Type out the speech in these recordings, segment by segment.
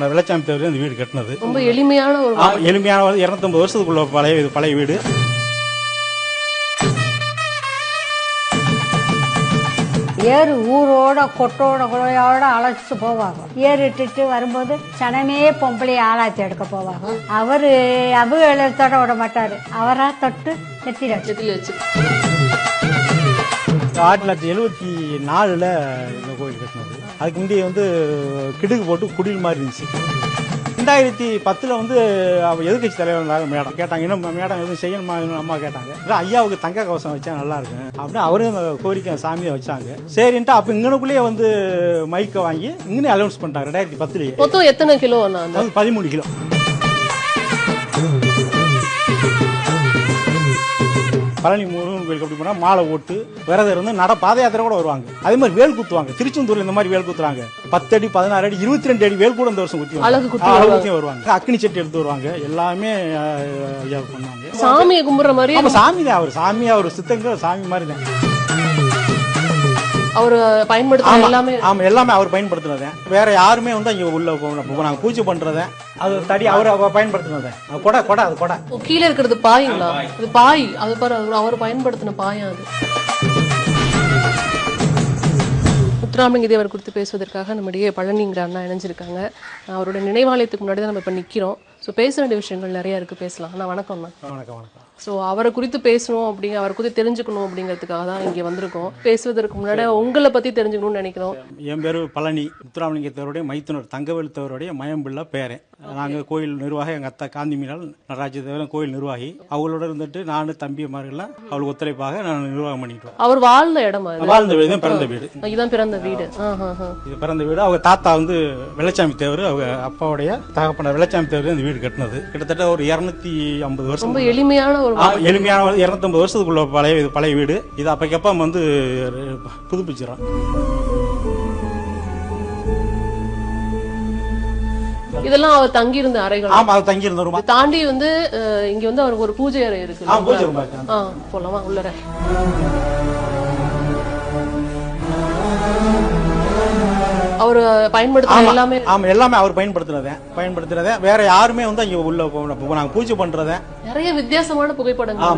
நான் வெள்ளச்சாமி தேவர் இந்த வீடு கட்டினது. ரொம்ப எளிமையான ஒரு எளிமையான ஒரு இருநூத்தம்பது வருஷத்துக்குள்ள பழைய இது பழைய வீடு. ஏறு ஊரோட கொட்டோட குழையோட அழைச்சிட்டு போவாங்க. ஏறு இட்டுட்டு வரும்போது சனமே பொம்பளைய ஆளாச்சி எடுக்க போவாங்க. அவரு அபுகளத்தோட விட மாட்டாரு. அவரா தொட்டு நெத்திட செதில் வச்சு. ஆயிரத்தி தொள்ளாயிரத்தி எழுபத்தி நாலுல இந்த கோயில் கட்டினது. அதுக்கு முந்தைய வந்து கிடுகு போட்டு குடில் மாதிரி இருந்துச்சு. ரெண்டாயிரத்தி பத்துல வந்து அவ எதிர்கட்சி தலைவர் இருந்தாங்க மேடம். கேட்டாங்க இன்னும் மேடம் எதுவும் செய்யணுமா? அம்மா கேட்டாங்க. இல்ல, ஐயாவுக்கு தங்க கவசம் வச்சா நல்லா இருக்கும். அப்படின்னு அவரும் அந்த கோரிக்கை சாமியை வச்சாங்க. சரின்ட்டு அப்ப இங்கனுக்குள்ளேயே வந்து மைக்கை வாங்கி இங்கனே அலௌன்ஸ் பண்ணிட்டாங்க ரெண்டாயிரத்தி பத்துலயே மொத்தம் எத்தனை கிலோ பதிமூணு கிலோ. பழனி முருகன் கோயிலுக்கு அப்படி போனா மாலை ஓட்டு விரதம் இருந்து நட பாத யாத்திரை கூட வருவாங்க. அதே மாதிரி வேல் குத்துவாங்க. திருச்செந்தூர்ல இந்த மாதிரி வேல் குத்துறாங்க. பத்து அடி பதினாறு அடி இருபத்தி ரெண்டு அடி வேல் கூட இந்த வருஷம் குத்தி அழகு குத்தி வருவாங்க. அக்னி சட்டி எடுத்து வருவாங்க. எல்லாமே ஐயா பண்ணாங்க. சாமியை கும்பிடுற மாதிரி சாமி தான் அவர் சாமி அவர் சித்தங்க சாமி மாதிரி தான் அவர் பயன்படுத்துற ஆமா. எல்லாமே ஆமா எல்லாமே அவர் பயன்படுத்தினதே. வேற யாருமே வந்து இங்க உள்ள நாங்க பூஜை பண்றத அது தடி அவர் பயன்படுத்தினதே. கொடை கொடை அது கொடை. கீழே இருக்கிறது பாய்ங்களா இது பாய். அது பாரு அவர் பயன்படுத்தின பாயா அது. முத்துராமலிங்க தேவர் குறித்து பேசுவதற்காக நம்முடைய பழனிங்கிற அண்ணா இணைஞ்சிருக்காங்க. அவரோட நினைவாலயத்துக்கு முன்னாடி தான் நம்ம இப்போ நிற்கிறோம் ஸோ பேச வேண்டிய விஷயங்கள் நிறைய இருக்கு. பேசலாம். அண்ணா வணக்கம் அண்ணா. வணக்கம் வணக்கம். ஸோ அவரை குறித்து பேசணும் அப்படிங்க அவரை குறித்து தெரிஞ்சுக்கணும் அப்படிங்கிறதுக்காக தான் இங்கே வந்திருக்கோம். பேசுவதற்கு முன்னாடி உங்களை பற்றி தெரிஞ்சுக்கணும்னு நினைக்கிறோம். என் பேர் பழனி முத்துராமலிங்கத்தவருடைய மைத்துனர் தங்கவேலுத்தவருடைய மயம்பிள்ளை பேரன். நாங்கள் கோயில் நிர்வாகி எங்கள் அத்தா காந்தி மீனால் நடராஜ தேவன் கோயில் நிர்வாகி. அவங்களோட இருந்துட்டு நான் தம்பிமார்கள்லாம் அவளுக்கு ஒத்துழைப்பாக நான் நிர்வாகம் பண்ணிட்டு வரேன். அவர் வாழ்ந்த இடம் வாழ்ந்த வீடு தான் பிறந்த வீடு. இதுதான் பிறந்த வீடு. இது பிறந்த வீடு. அவங்க தாத்தா வந்து வெள்ளச்சாமி தேவர் அவங்க அப்பாவுடைய தகப்பன வெள்ளச்சாமி தேவர் இந்த வீடு கட்டினது. கிட்டத்தட்ட ஒரு இரநூத்தி ஐம்பது வருஷம் ரொம்ப எளிமையான ஒரு ஆமா, எளிமையான இருநூத்தம்பது வருஷத்துக்குள்ள பழைய இது பழைய வீடு. இது அப்பக்கப்ப வந்து புதுப்பிச்சிடறோம் இதெல்லாம் அவர் தங்கி இருந்த அறைகள். ஆமா அது தங்கி இருந்த ரூமா தாண்டி வந்து இங்க வந்து அவருக்கு ஒரு பூஜை அறை இருக்கு. போலாமா உள்ளர. அவர் பயன்படுத்துற ஆமா, எல்லாமே ஆமா எல்லாமே அவர் பயன்படுத்தினதே பயன்படுத்தினதே. வேற யாருமே வந்து அங்க உள்ள நாங்க பூஜை பண்றதே. நிறைய வித்தியாசமான புகைப்படங்கள்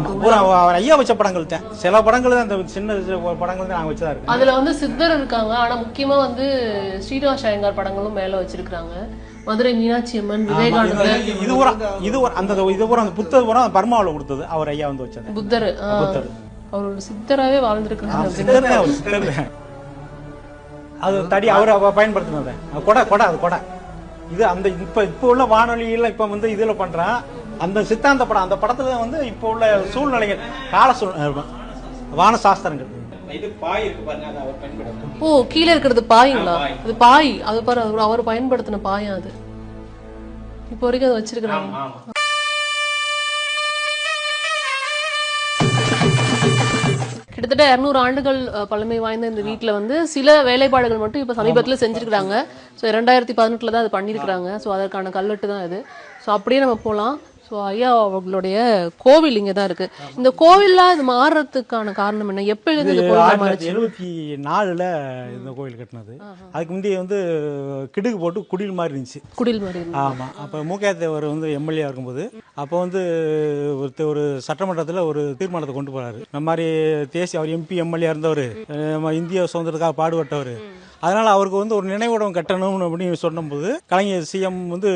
அவர் ஐயா வச்ச படங்கள் தான் சில படங்கள் தான் இந்த சின்ன சின்ன படங்கள் தான் நாங்க வச்சதா இருக்கு அதுல வந்து சித்தர் இருக்காங்க. ஆனா முக்கியமா வந்து ஸ்ரீனிவாச ஐயங்கார் படங்களும் மேல வச்சிருக்காங்க. மதுரை மீனாட்சி அம்மன் விவேகானந்தர். இது ஒரு இது ஒரு அந்த இது ஒரு அந்த புத்தகம் பூரா பர்மாவில் கொடுத்தது அவர் ஐயா வந்து வச்சது. புத்தர். புத்தர். அவர் ஒரு சித்தராவே வாழ்ந்திருக்காங்க அது தடி அவர் பயன்படுத்தினது. அது கொடை கொடை அது கொடை. இது அந்த இப்ப இப்ப உள்ள வானொலியில இப்ப வந்து இதுல பண்றான். அந்த சித்தாந்த படம் அந்த படத்துல வந்து இப்ப உள்ள சூழ்நிலைகள் கால சூழ் வான சாஸ்திரங்கள். இது பாய் இருக்கு பாருங்க அதை அவர் பயன்படுத்தும் ஓ கீழே இருக்கிறது பாய்ங்களா? அது பாய். அது பாரு அவர் அவர் பயன்படுத்தின பாயா அது. இப்போ வரைக்கும் அதை வச்சிருக்கிறாங்க. கிட்டத்தட்ட இரநூறு ஆண்டுகள் பழமை வாய்ந்த இந்த வீட்டில் வந்து சில வேலைப்பாடுகள் மட்டும் இப்போ சமீபத்தில் செஞ்சுருக்கிறாங்க. ஸோ ரெண்டாயிரத்தி பதினெட்டில் தான் அது பண்ணியிருக்கிறாங்க ஸோ அதற்கான கல்வெட்டு தான் இது ஸோ அப்படியே நம்ம போகலாம் ஸோ ஐயா அவர்களுடைய கோவில் இங்கே தான் இருக்கு. இந்த கோவில்லாம் இது மாறுறதுக்கான காரணம் என்ன? எப்போ கோவில் தொள்ளாயிரத்தி எழுபத்தி நாலுல இந்த கோயில் கட்டினது. அதுக்கு முந்தைய வந்து கிடுகு போட்டு குடில் மாதிரி இருந்துச்சு. குடில் மாதிரி இருந்து. ஆமா. அப்ப மூக்கையா தேவர் வந்து எம்எல்ஏ இருக்கும்போது அப்போ வந்து ஒருத்தர் ஒரு சட்டமன்றத்தில் ஒரு தீர்மானத்தை கொண்டு போறாரு இந்த மாதிரி தேசிய அவர் எம்பி எம்எல்ஏ இருந்தவர். நம்ம இந்திய சுதந்திரத்துக்காக பாடுபட்டவர். அதனால அவருக்கு வந்து ஒரு நினைவிடம் கட்டணும் அப்படின்னு சொன்னபோது கலைஞர் சிஎம் வந்து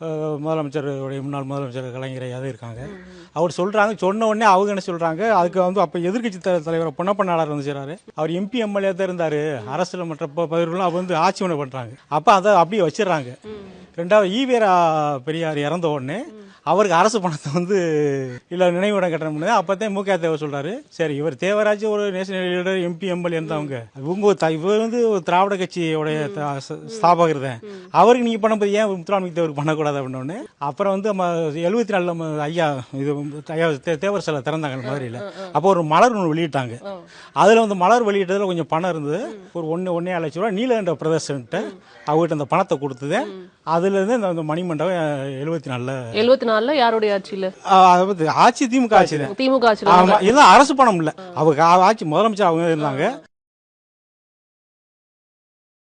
முதலமைச்சருடைய முன்னாள் முதலமைச்சர் கலைஞர் இருக்காங்க. அவர் சொல்றாங்க சொன்ன உடனே அவங்க என்ன சொல்றாங்க அதுக்கு வந்து அப்ப எதிர்க்கட்சி த- தலைவர் பொன்னப்ப நாடார் வந்து செய்றாரு. அவர் எம்பி எம்எல்ஏ தான் இருந்தாரு. அரசுல மற்ற ப- பதவிகளும் அவர் வந்து ஆட்சி பண்ண பண்றாங்க. அப்ப அதை அப்படியே வச்சிடுறாங்க. ரெண்டாவது ஈவேரா பெரியார் இறந்த உடனே அவருக்கு அரசு பணத்தை வந்து இல்ல நினைவிடம் கட்டணும் அப்பதான் மூக்கா தேவர் சொல்றாரு. சரி இவர் தேவராஜ் ஒரு நேஷனல் லீடர் எம்பி எம்எல்ஏ இருந்தவங்க. இவங்க இவர் வந்து ஒரு திராவிட கட்சியோடைய ஸ்தாபகர் தான். அவருக்கு நீங்க பண்ணும்போது ஏன் முத்துராமலிங்க தேவருக்கு பண்ணக்கூடாது அப்படின்னு அப்புறம் வந்து எழுபத்தி நாலுல நம்ம ஐயா இது ஐயா தேவர் சிலை திறந்தாங்க மதுரையில். அப்போ ஒரு மலர் ஒன்று வெளியிட்டாங்க. அதுல வந்து மலர் வெளியிட்டதுல கொஞ்சம் பணம் இருந்தது. ஒரு ஒன்று ஒன்னே லட்சம் ரூபா நீலகண்ட பிரதர்ஷன்ட்டு அவர்கிட்ட அந்த பணத்தை கொடுத்தது. அதுல இருந்து இந்த- இந்த மணிமண்டபம் எழுபத்தி நாலுல எழுபத்தி நாலுல யாருடைய ஆட்சியில? ஆட்சி திமுக ஆட்சி திமுக ஆட்சியில. ஆமா இதெல்லாம் அரசு பணம் இல்ல. அவங்க ஆட்சி முதலமைச்சர் அவங்க இருந்தாங்க.